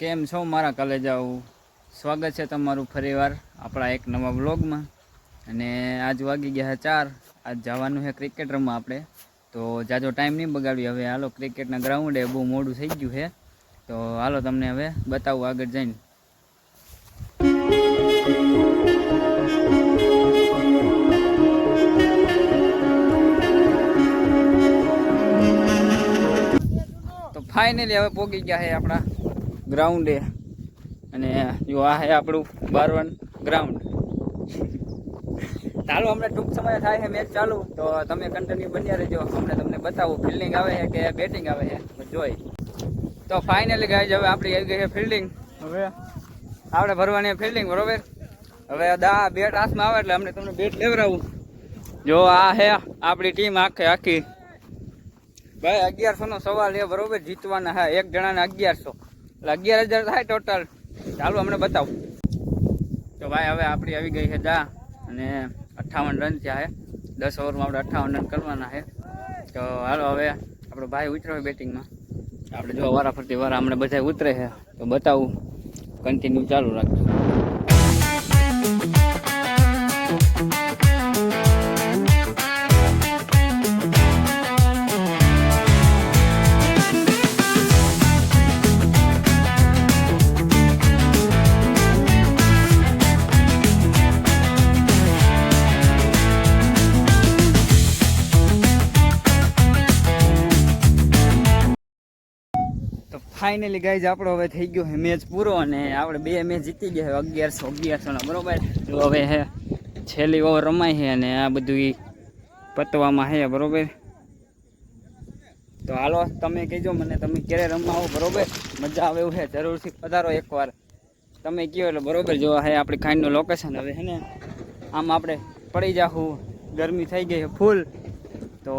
કેમ છો? મારા કલેજાઓ. સ્વાગત છે તમારું ફરીવાર આપણા એક નવા બ્લોગમાં અને આજ વાગી ગયા ચાર. આજ જવાનું છે ક્રિકેટ રમવા આપણે. તો જાજો ટાઈમ નહીં બગાડ્યું. હવે હાલો ક્રિકેટના ગ્રાઉન્ડે બહુ મોડું થઈ ગયું છે. તો હાલો તમને હવે બતાવું આગળ જઈને. તો ફાઇનલી હવે પોગી ગયા છે આપણા ગ્રાઉન્ડે અને જો આ છે આપણું બારવન ગ્રાઉન્ડ ચાલો હમણાં ટૂંક સમય થાય છે મેચ ચાલુ. તો તમે કન્ટિન્યુ બન્યા રહેજો. હમણાં તમને બતાવું. ફિલ્ડિંગ આવે છે કે બેટિંગ આવે છે? જોઈ. તો ફાઇનલી ગાય હવે આપણી આવી ગઈ છે ફિલ્ડિંગ હવે? આપણે ભરવાની ફિલ્ડિંગ બરોબર? હવે દા બેટ હાથમાં આવે એટલે અમને તમને બેટ લેવડાવું. જો આ છે આપણી ટીમ આખે આખી. ભાઈ અગિયારસો નો સવાલ એ બરોબર? જીતવાના હા એક જણાને અગિયારસો. એટલે અગિયાર હજાર થાય ટોટલ ચાલો અમને બતાવું. તો ભાઈ, હવે આપણી આવી ગઈ છે દા અને અઠ્ઠાવન રન થયા છે. દસ ઓવરમાં આપણે અઠ્ઠાવન રન કરવાના છે. તો હાલો હવે આપણો ભાઈ ઉતરે હોય બેટિંગમાં આપણે જો વારા ફરતી વારા હમણાં બધા ઉતરે છે. તો બતાવું. કન્ટિન્યુ ચાલુ રાખજો. ફાઇનલી ગાઈઝ આપણો હવે થઈ ગયો છે મેચ પૂરો અને આપણે બે મેચ જીતી ગયા અગિયારસો અગિયારસોના બરોબર? તો હવે હે, છેલ્લી ઓવર રમાય છે અને આ બધું પતવામાં છે બરોબર? તો હાલો, તમે કહેજો, મને તમે ક્યારે રમાવો, બરાબર? મજા આવે એવું છે જરૂરથી પધારો એકવાર. તમે કહો એટલે બરોબર, જો હે આપણી ખાંડનું લોકેશન હવે છે ને, આમ આપણે પડી જાહું. ગરમી થઈ ગઈ છે ફૂલ તો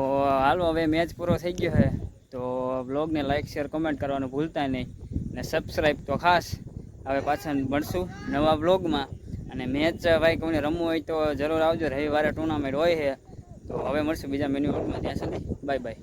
હાલો, હવે મેચ પૂરો થઈ ગયો છે તો બ્લોગને લાઇક શેર કમેન્ટ કરવાનું ભૂલતા નહીં. અને સબસ્ક્રાઈબ તો ખાસ. હવે પાછા મળશું નવા બ્લોગમાં અને મેચ ભાઈ કોઈને રમવું હોય તો જરૂર આવજો. રવિવારે ટુર્નામેન્ટ હોય છે. તો હવે મળશું બીજા મેન્યુ ત્યાં સુધી બાય બાય